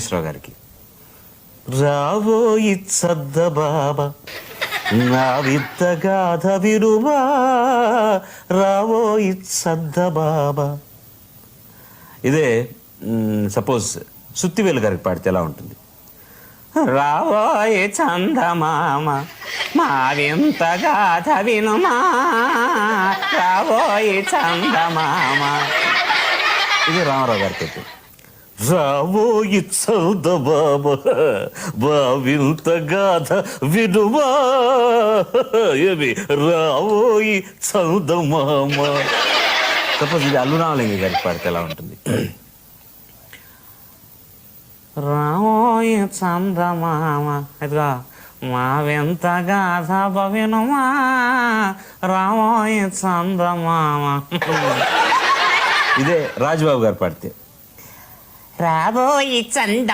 నాగేశ్వరరావు గారికి. రాబోయి సద్ద బాబా నా విత్తగాథ విరువా రాబోయి సద్ద బాబా. ఇదే సపోజ్ సుత్తివేలు గారికి పాడితే ఎలా ఉంటుంది? రాబోయే చందమామ మా వింత గాథ వినుమా రాబోయే చందమామ ఇది రామారావు గారికి అయితే రాబోయి చౌద బాబా బావింత గాథ వినుమా ఏమి? రాబోయి చౌదమామ సపోజ్ ఇది అల్లు రామలింగ గారికి పాడితే ఎలా ఉంటుంది? రామోయి చందమామ ఇదిగా మా వింత గాథ భవినుమా రామోయి చందమామ ఇదే రాజుబాబు గారు పాడితే. రాబోయి చంద